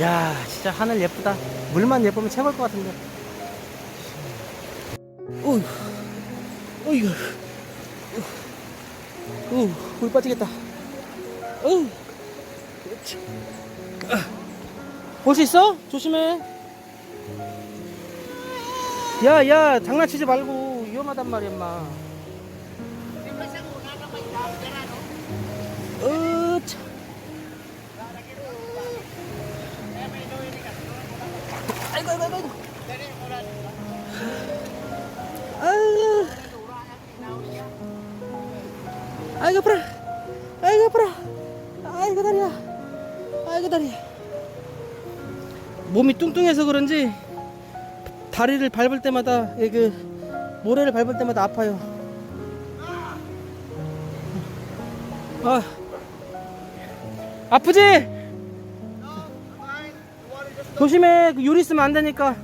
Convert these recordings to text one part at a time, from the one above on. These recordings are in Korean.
야, 진짜 하늘 예쁘다. 물만 예쁘면 최고일 것 같은데. 어이구, 어, 물 빠지겠다. 어휴, 볼수 있어? 조심해. 야, 야, 장난치지 말고 위험하단 말이야, 엄마. 어, 참. 아이고, 아이고, 아이고. 아이고. 아이고, 아파라. 아이고, 아파라. 아이고, 다리야. 아이고, 다리. 몸이 뚱뚱해서 그런지 다리를 밟을 때마다 이그 모래를 밟을 때마다 아파요. 아, 아프지? 조심해. 그 유리 쓰면 안 되니까.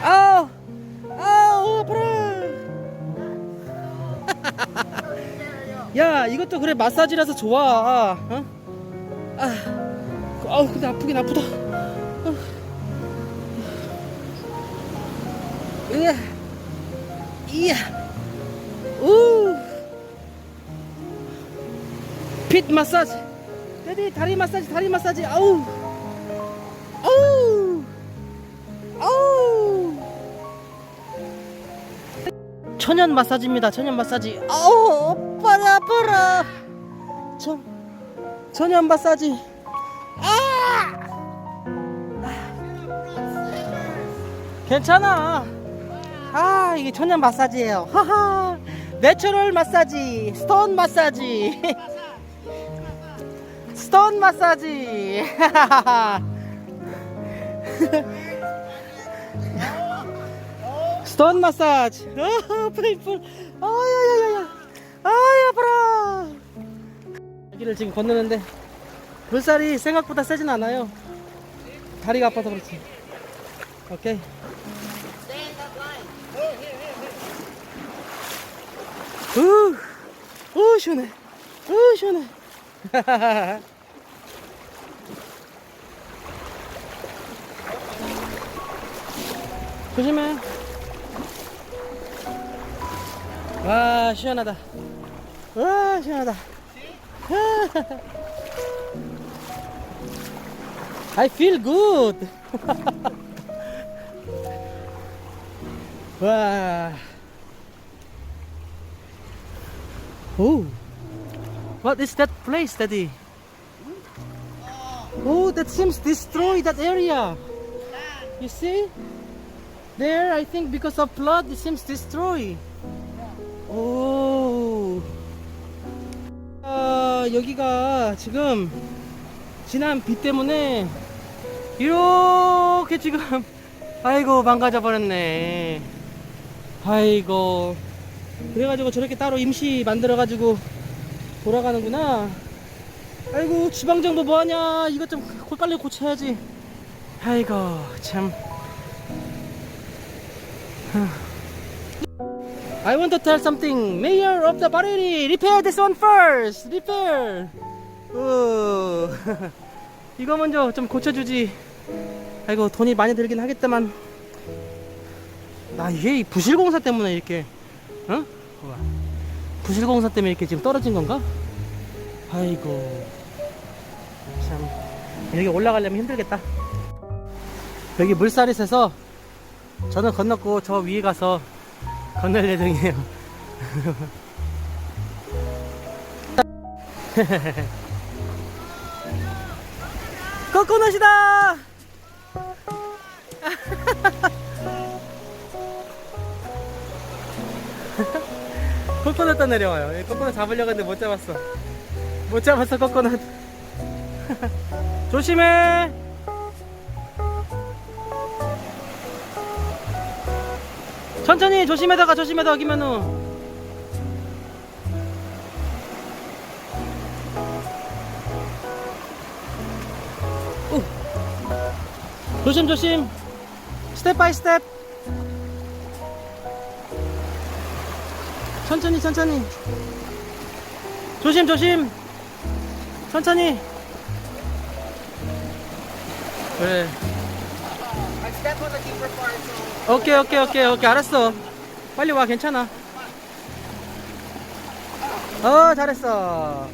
아우, 아우, 아파라. 야, 이것도 그래 마사지라서 좋아. 어? 아, 아우 근데 아프긴 아프다. 어. 으아, 이야, 우, 핏 마사지. 데디 다리 마사지, 다리 마사지. 아우, 아우, 아우. 천연 마사지입니다. 천연 마사지. 아우, 오빠라 아파라. 천, 천연 마사지. 아! 괜찮아. 아, 이게 천연 마사지예요. 하하. 내추럴 마사지, 스톤 마사지. 스톤 마사지. 스톤 마사지. 아, 프레이플. 아 야야야야. 아야, 아파라. 여기를 지금 건너는데 물살이 생각보다 세진 않아요. 다리가 아파서 그렇지. 오케이. 우, 우 시원해. 우 시원해. 조심해. 와 시원하다. 와 시원하다. I feel good. 와. Oh. What is that place, Daddy? Oh, that seems destroyed that area. You see? There, I think because of flood, it seems destroyed. Oh. 아, 여기가 지금 지난 비 때문에 이렇게 지금 아이고 망가져 버렸네. 아이고 그래가지고 저렇게 따로 임시 만들어가지고 돌아가는구나. 아이고 지방정부 뭐하냐 이것 좀 고- 빨리 고쳐야지. 아이고 참. I want to tell something. Mayor of the Bariri, repair this one first. Repair. 어. 이거 먼저 좀 고쳐주지. 아이고 돈이 많이 들긴 하겠다만. 아 이게 이 부실공사 때문에 이렇게, 어? 부실공사 때문에 이렇게 지금 떨어진 건가? 아이고 참 여기 올라가려면 힘들겠다. 여기 물살이 세서 저는 건넜고 저 위에 가서 건널 예정이에요. 코코넛이다! 코코넛도 내려와요. 이 코코넛 잡으려고 했는데 못 잡았어. 못 잡았어, 코코넛. 조심해! 천천히 조심해다가 조심해다가 오. 조심 조심. 스텝 바이 스텝. 천천히 천천히. 조심 조심. 천천히. 그래. 오케이 오케이 오케이 오케이 알았어. 빨리 와 괜찮아. 어 잘했어.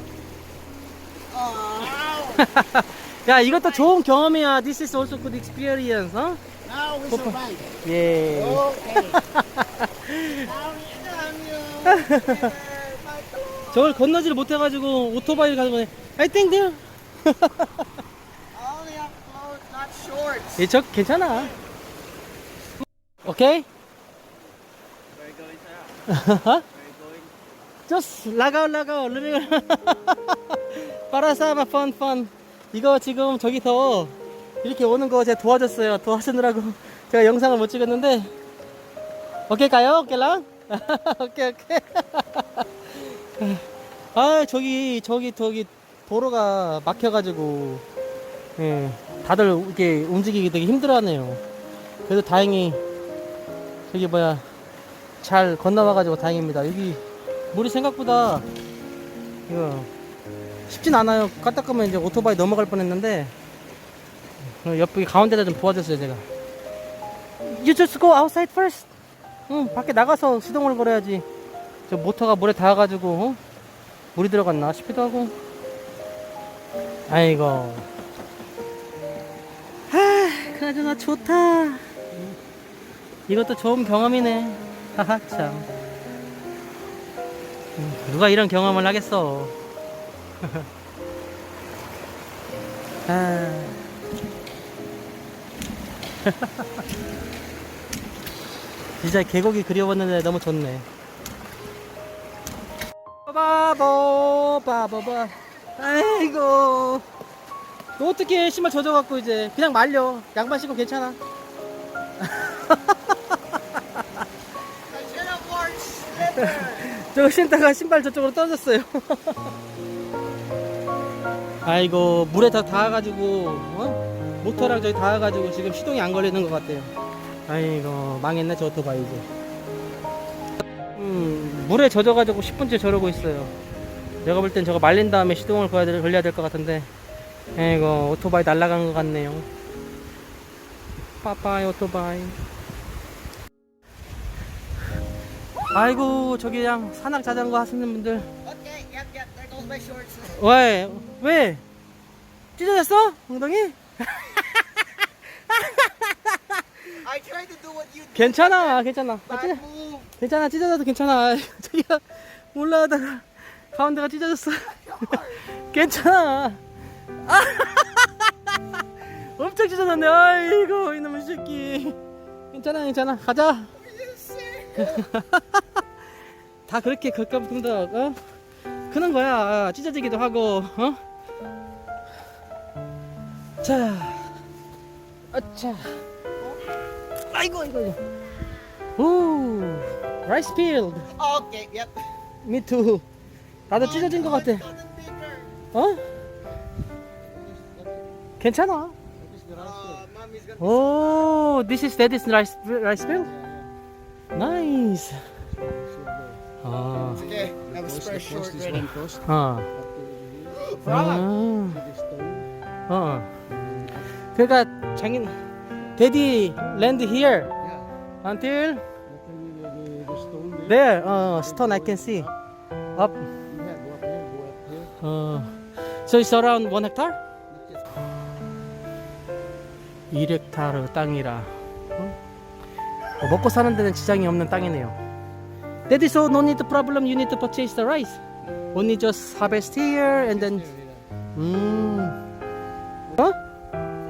야 이것도 좋은 경험이야. This is also good experience. 어? now we survive. 예. Okay. 저걸 건너지를 못해가지고 오토바이를 가는 거네. I think there. Only up clothes, not shorts. 예, 저 괜찮아. 오케이? Where you going, sir? Where you going? Just 라가오 라가오 루밍 파라사바 펀펀 이거 지금 저기서 이렇게 오는 거 제가 도와줬어요 도와주느라고 제가 영상을 못 찍었는데 오케이 가요 오케이 랑 오케이 오케이 아 저기 저기 저기 도로가 막혀가지고 예 다들 이렇게 움직이기 되게 힘들어하네요 그래도 다행히 저기 뭐야 잘 건너와가지고 다행입니다 여기 물이 생각보다 이거 쉽진 않아요. 까딱하면 이제 오토바이 넘어갈 뻔했는데 어, 옆에 가운데다 좀 도와줬어요 제가. You just go outside first. 응 밖에 나가서 시동을 걸어야지. 저 모터가 물에 닿아가지고 어? 물이 들어갔나 싶기도 하고. 아이고. 아 그나저나 좋다. 이것도 좋은 경험이네. 하하 참. 누가 이런 경험을 하겠어. 아. 진짜 계곡이 그리웠는데 너무 좋네. 바보 바보바. 아이고. 너 어떻게 신발 젖어갖고 이제 그냥 말려. 양말 신고 괜찮아. 저거 신다가 신발 저쪽으로 떨어졌어요. 아이고 물에 다 닿아가지고 어? 모터랑 저기 닿아가지고 지금 시동이 안 걸리는 것 같아요. 아이고 망했네 저 오토바이 이제. 음 물에 젖어가지고 10분째 저러고 있어요. 내가 볼 땐 저거 말린 다음에 시동을 걸려야 될 것 같은데. 아이고 오토바이 날아간 것 같네요. 빠빠이 오토바이. 아이고 저기 그냥 산악 자전거 하시는 분들 Okay, yep, yep. There goes my shorts. 왜? 왜? 찢어졌어? 엉덩이? I tried to do what you did. 괜찮아 괜찮아 아, 찢어, move. 괜찮아 찢어져도 괜찮아 저기가 올라가다가 가운데가 찢어졌어 괜찮아 아, 엄청 찢어졌네 아이고 이놈의 새끼 괜찮아 괜찮아 가자 You sick. 다 그렇게 가끔씩 어? 그런 거야 찢어지기도 하고 어? 자 아차 아이고 아이고 오 라이스 필드 Okay, yep. 미투 나도 찢어진 것 같아. 어? 괜찮아 Uh. 오 this is that is rice rice field nice 아 Okay, have a spare short ready. 어. 아. 어. 그러니까 장인 데디 랜드 here until there 어 stone I can see up 어 so it's around one hectare 2헥타르 땅이라 어? 어, 먹고 사는 데는 지장이 없는 땅이네요 Daddy so no need to problem. You need to purchase the rice. Only just harvest here and then 음 어?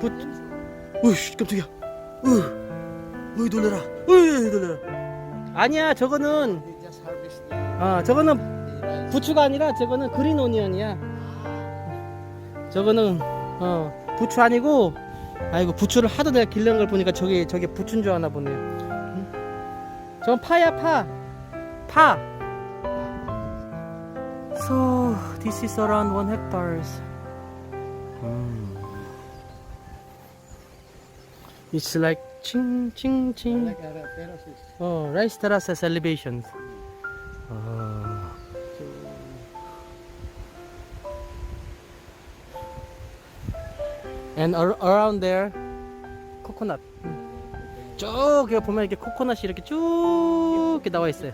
부... 으이씨 깜짝이야. 으 으이 놀래라. 으이 놀래라. 아니야 저거는 아 저거는 부추가 아니라 저거는 그린 오니언이야. 저거는 어 부추 아니고 아이고 부추를 하도 내가 길른 걸 보니까 저게 저게 부추인 줄 아나 보네. 응? 저건 파야 파 top. So this is around one hectares. Mm. It's like ching ching ching. Like terraces. Oh, rice terraces elevations. Ah. And ar around there, coconut. 쭉 여기 보면 이렇게 코코넛이 이렇게 쭉 이렇게 나와 있어요.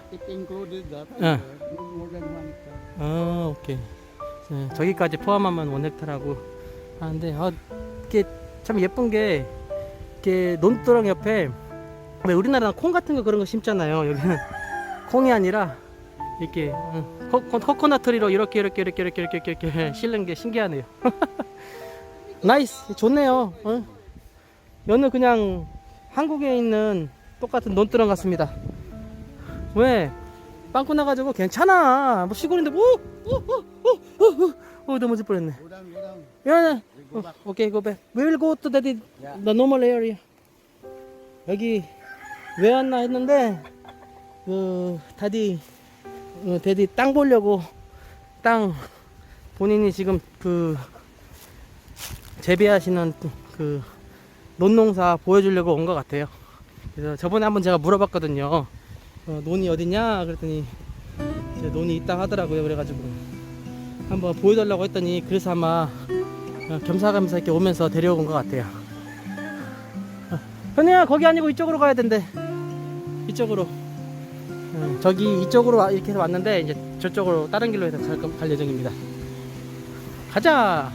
Hectare. 아, 오케이. 네, 저기까지 포함하면 원 헥타라고 하는데, 아, 이게 참 예쁜 게, 이렇게 논두렁 옆에, 왜 우리나라는 콩 같은 거 그런 거 심잖아요. 여기는 콩이 아니라, 이렇게, 응, 코, 코, 코코넛 트리로 이렇게, 이렇게, 이렇게, 이렇게, 이렇게, 이렇게, 이렇게 실는 게 신기하네요. 나이스. 좋네요. 어? 여는 그냥 한국에 있는 똑같은 논두렁 같습니다. 왜? 빵꾸 나가지고 괜찮아. 뭐 시골인데 뭐? 오, 넘어질 뻔했네. 야, back. 오케이, go back. We will go to the, the normal area. 여기 왜 왔나 했는데 그 다디 어, 데디 땅 보려고 땅 본인이 지금 그 재배하시는 그 논농사 보여주려고 온 것 같아요. 그래서 저번에 한번 제가 물어봤거든요. 어, 논이 어디냐 그랬더니 이제 논이 있다 하더라고요. 그래가지고 한번 보여달라고 했더니 그래서 아마 어, 겸사겸사 이렇게 오면서 데려온 것 같아요. 어, 현우야 거기 아니고 이쪽으로 가야 된대. 이쪽으로. 어, 저기 이쪽으로 와- 이렇게 해서 왔는데 이제 저쪽으로 다른 길로 해서 갈, 거- 갈 예정입니다. 가자.